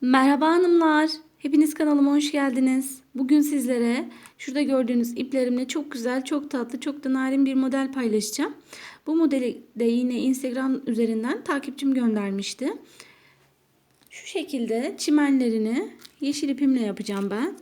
Merhaba hanımlar. Hepiniz kanalıma hoş geldiniz. Bugün sizlere şurada gördüğünüz iplerimle çok güzel, çok tatlı, çok da narin bir model paylaşacağım. Bu modeli de yine Instagram üzerinden takipçim göndermişti. Şu şekilde çimenlerini yeşil ipimle yapacağım ben.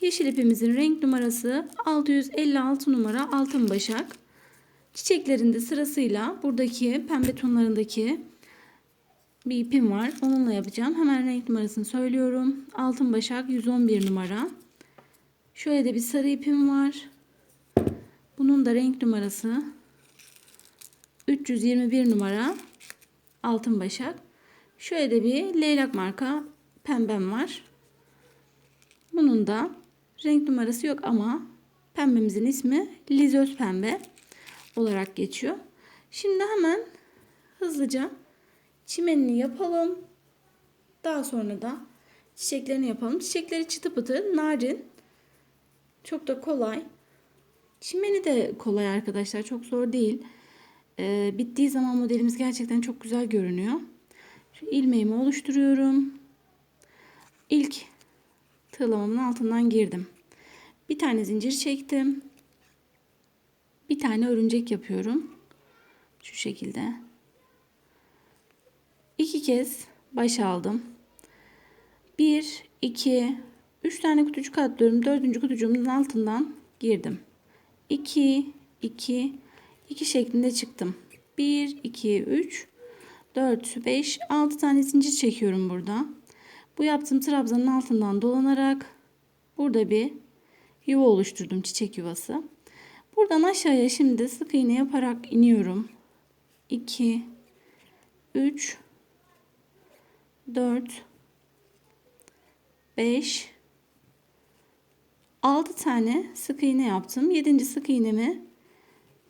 Yeşil ipimizin renk numarası 656 numara altın başak. Çiçeklerinde sırasıyla buradaki pembe tonlarındaki bir ipim var. Onunla yapacağım. Hemen renk numarasını söylüyorum. Altın başak 111 numara. Şöyle de bir sarı ipim var. Bunun da renk numarası 321 numara. Altın başak. Şöyle de bir leylak marka pembem var. Bunun da renk numarası yok ama pembemizin ismi Lizöz pembe olarak geçiyor. Şimdi hemen hızlıca çimenini yapalım. Daha sonra da çiçeklerini yapalım. Çiçekleri çıtı pıtı, narin. Çok da kolay. Çimeni de kolay arkadaşlar. Çok zor değil. Ee, bittiği zaman modelimiz gerçekten çok güzel görünüyor. Şu ilmeğimi oluşturuyorum. İlk tığlamamın altından girdim. Bir tane zincir çektim. Bir tane örümcek yapıyorum. Şu şekilde. İki kez baş aldım. Bir, iki, üç tane kutucuk atlıyorum. Dördüncü kutucuğumun altından girdim. İki, iki, iki şeklinde çıktım. Bir, iki, üç, dört, beş, altı tane zincir çekiyorum burada. Bu yaptığım trabzanın altından dolanarak burada bir yuva oluşturdum. Çiçek yuvası. Buradan aşağıya şimdi sık iğne yaparak iniyorum. 2 3 4 5 6 tane sık iğne yaptım. 7. sık iğnemi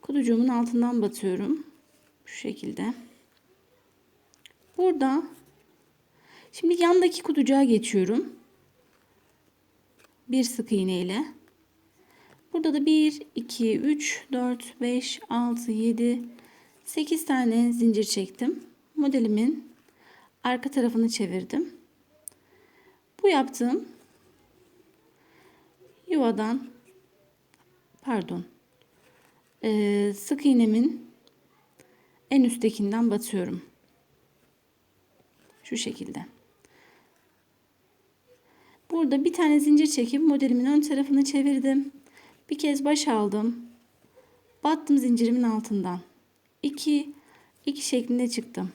kutucuğumun altından batıyorum. Şu şekilde. Burada şimdi yandaki kutucuğa geçiyorum. Bir sık iğne ile. Burada da 1 2 3 4 5 6 7 8 tane zincir çektim. Modelimin arka tarafını çevirdim. Bu yaptığım yuvadan pardon ee, sık iğnemin en üsttekinden batıyorum. Şu şekilde. Burada bir tane zincir çekip modelimin ön tarafını çevirdim. Bir kez baş aldım. Battım zincirimin altından. 2 2 şeklinde çıktım.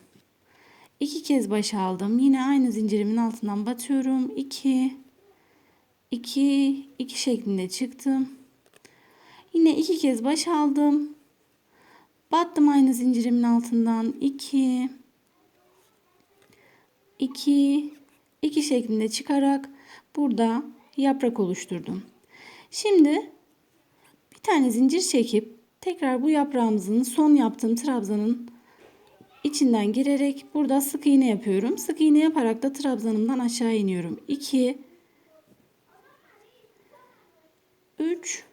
İki kez baş aldım. Yine aynı zincirimin altından batıyorum. 2 2 2 şeklinde çıktım. Yine iki kez baş aldım. Battım aynı zincirimin altından. 2 2 2 şeklinde çıkarak burada yaprak oluşturdum. Şimdi bir tane zincir çekip tekrar bu yaprağımızın son yaptığım trabzanın içinden girerek burada sık iğne yapıyorum. Sık iğne yaparak da trabzanımdan aşağı iniyorum. 2 3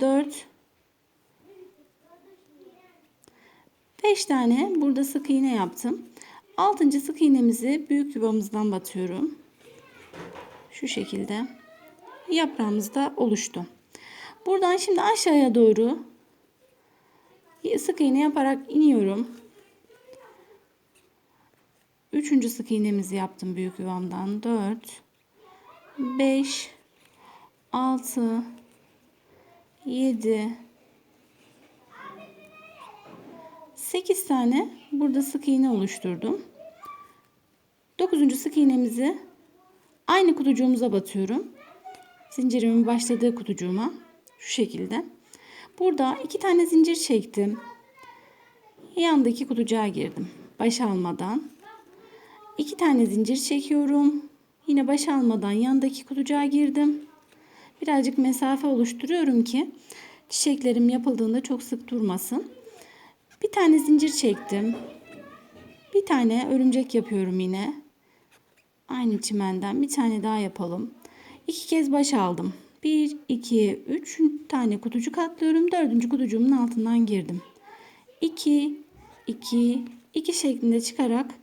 4 5 tane burada sık iğne yaptım. 6. sık iğnemizi büyük yuvamızdan batıyorum. Şu şekilde yaprağımız da oluştu. Buradan şimdi aşağıya doğru sık iğne yaparak iniyorum. Üçüncü sık iğnemizi yaptım büyük yuvamdan. 4 5 6 7 8 tane burada sık iğne oluşturdum. 9. sık iğnemizi aynı kutucuğumuza batıyorum. Zincirimin başladığı kutucuğuma şu şekilde. Burada iki tane zincir çektim. Yandaki kutucuğa girdim. Baş almadan. iki tane zincir çekiyorum. Yine baş almadan yandaki kutucuğa girdim. Birazcık mesafe oluşturuyorum ki çiçeklerim yapıldığında çok sık durmasın. Bir tane zincir çektim. Bir tane örümcek yapıyorum yine. Aynı çimenden bir tane daha yapalım. İki kez baş aldım. 1, 2, 3 tane kutucuk atlıyorum. Dördüncü kutucuğumun altından girdim. 2, 2, 2 şeklinde çıkarak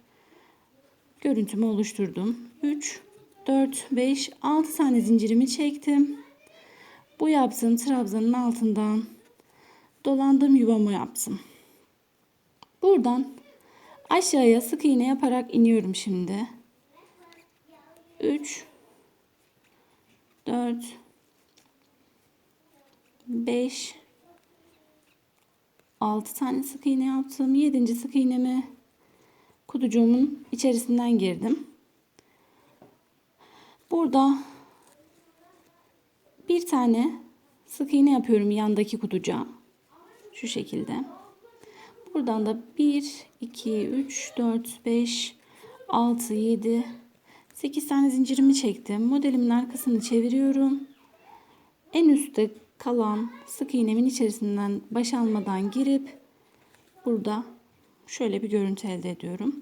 görüntümü oluşturdum. 3, 4, 5, 6 tane zincirimi çektim. Bu yaptığım trabzanın altından dolandım yuvamı yaptım. Buradan aşağıya sık iğne yaparak iniyorum şimdi. 3 4 5 6 tane sık iğne yaptım. 7. sık iğnemi kutucuğumun içerisinden girdim. Burada bir tane sık iğne yapıyorum yandaki kutucuğa. Şu şekilde. Buradan da 1, 2, 3, 4, 5, 6, 7, 8 tane zincirimi çektim. Modelimin arkasını çeviriyorum. En üstte kalan sık iğnemin içerisinden baş almadan girip burada şöyle bir görüntü elde ediyorum.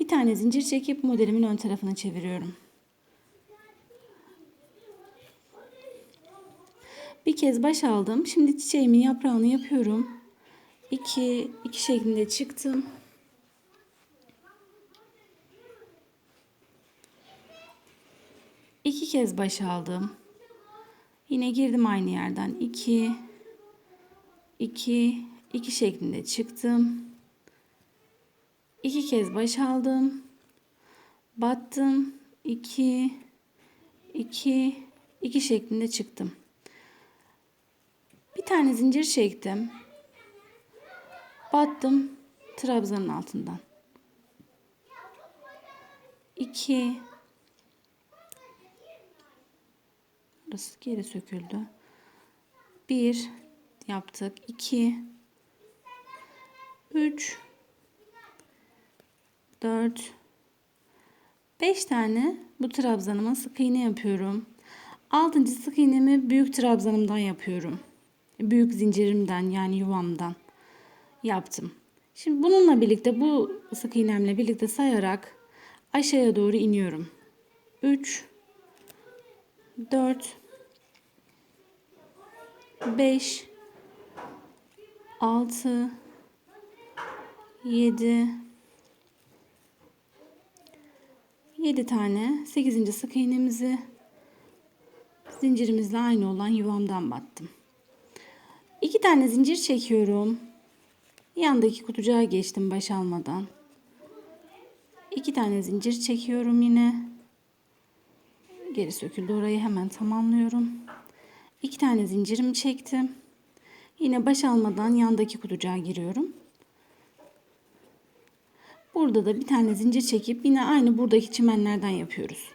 Bir tane zincir çekip modelimin ön tarafını çeviriyorum. Bir kez baş aldım. Şimdi çiçeğimin yaprağını yapıyorum. 2 2 şeklinde çıktım. İki kez baş aldım. Yine girdim aynı yerden. 2 2 2 şeklinde çıktım. İki kez baş aldım. Battım. 2 2 2 şeklinde çıktım. Bir tane zincir çektim. Battım trabzanın altından. 2 Burası geri söküldü. 1 yaptık. 2 3 4 5 tane bu trabzanıma sık iğne yapıyorum. 6. sık iğnemi büyük trabzanımdan yapıyorum. Büyük zincirimden yani yuvamdan yaptım. Şimdi bununla birlikte bu sık iğnemle birlikte sayarak aşağıya doğru iniyorum. 3 4 5 6 7 7 tane 8. sık iğnemizi zincirimizle aynı olan yuvamdan battım. 2 tane zincir çekiyorum. Yandaki kutucuğa geçtim baş almadan. 2 tane zincir çekiyorum yine. Geri söküldü orayı hemen tamamlıyorum. 2 tane zincirimi çektim. Yine baş almadan yandaki kutucuğa giriyorum. Burada da bir tane zincir çekip yine aynı buradaki çimenlerden yapıyoruz.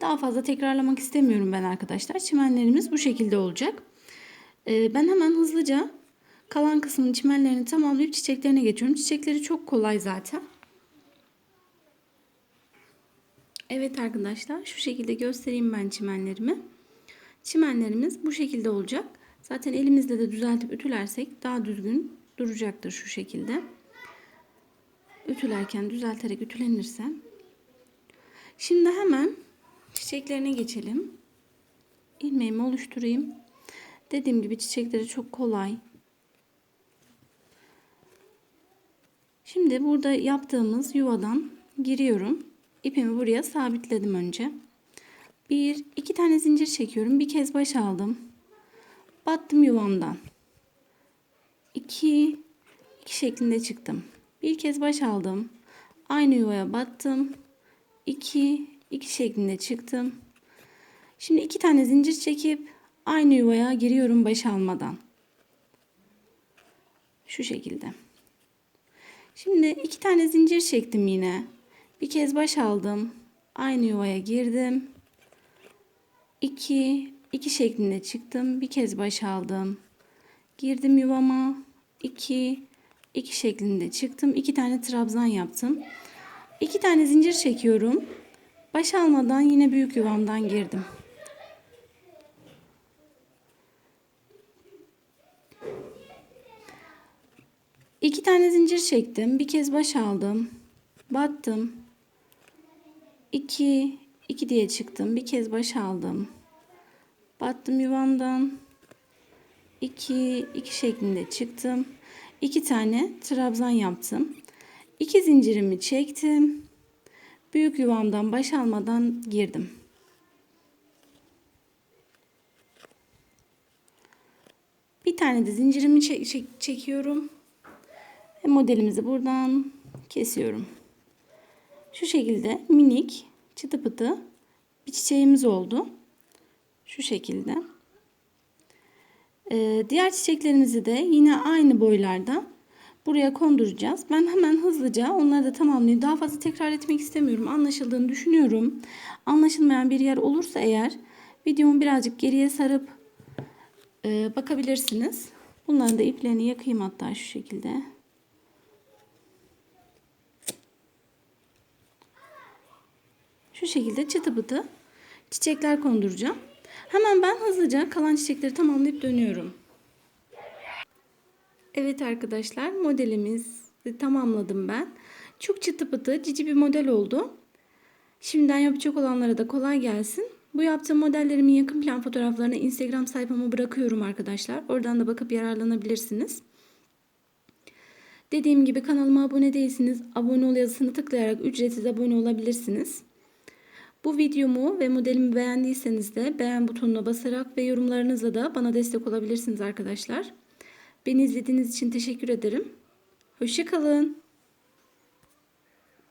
Daha fazla tekrarlamak istemiyorum ben arkadaşlar. Çimenlerimiz bu şekilde olacak. Ee, ben hemen hızlıca kalan kısmın çimenlerini tamamlayıp çiçeklerine geçiyorum. Çiçekleri çok kolay zaten. Evet arkadaşlar şu şekilde göstereyim ben çimenlerimi. Çimenlerimiz bu şekilde olacak. Zaten elimizle de düzeltip ütülersek daha düzgün duracaktır şu şekilde. Ütülerken düzelterek ütülenirse. Şimdi hemen çiçeklerine geçelim. İlmeğimi oluşturayım. Dediğim gibi çiçekleri çok kolay. Şimdi burada yaptığımız yuvadan giriyorum. İpimi buraya sabitledim önce. Bir, iki tane zincir çekiyorum. Bir kez baş aldım. Battım yuvamdan. İki, iki şeklinde çıktım. Bir kez baş aldım. Aynı yuvaya battım. İki, iki şeklinde çıktım. Şimdi iki tane zincir çekip aynı yuvaya giriyorum baş almadan. Şu şekilde. Şimdi iki tane zincir çektim yine. Bir kez baş aldım. Aynı yuvaya girdim. 2 2 şeklinde çıktım. Bir kez baş aldım. Girdim yuvama. 2 2 şeklinde çıktım. 2 tane trabzan yaptım. 2 tane zincir çekiyorum. Baş almadan yine büyük yuvamdan girdim. İki tane zincir çektim. Bir kez baş aldım. Battım. 2 2 diye çıktım. Bir kez baş aldım. Battım yuvamdan. 2 2 şeklinde çıktım. 2 tane trabzan yaptım. İki zincirimi çektim. Büyük yuvamdan baş almadan girdim. Bir tane de zincirimi çek- çek- çekiyorum. Ve modelimizi buradan kesiyorum. Şu şekilde minik çıtı pıtı bir çiçeğimiz oldu. Şu şekilde. Ee, diğer çiçeklerimizi de yine aynı boylarda buraya konduracağız. Ben hemen hızlıca onları da tamamlayayım. Daha fazla tekrar etmek istemiyorum. Anlaşıldığını düşünüyorum. Anlaşılmayan bir yer olursa eğer videomu birazcık geriye sarıp e, bakabilirsiniz. Bunların da iplerini yakayım hatta şu şekilde. Şu şekilde çıtı pıtı çiçekler konduracağım. Hemen ben hızlıca kalan çiçekleri tamamlayıp dönüyorum. Evet arkadaşlar modelimizi tamamladım ben. Çok çıtı pıtı cici bir model oldu. Şimdiden yapacak olanlara da kolay gelsin. Bu yaptığım modellerimin yakın plan fotoğraflarını Instagram sayfama bırakıyorum arkadaşlar. Oradan da bakıp yararlanabilirsiniz. Dediğim gibi kanalıma abone değilsiniz. Abone ol yazısını tıklayarak ücretsiz abone olabilirsiniz. Bu videomu ve modelimi beğendiyseniz de beğen butonuna basarak ve yorumlarınızla da bana destek olabilirsiniz arkadaşlar. Beni izlediğiniz için teşekkür ederim. Hoşçakalın.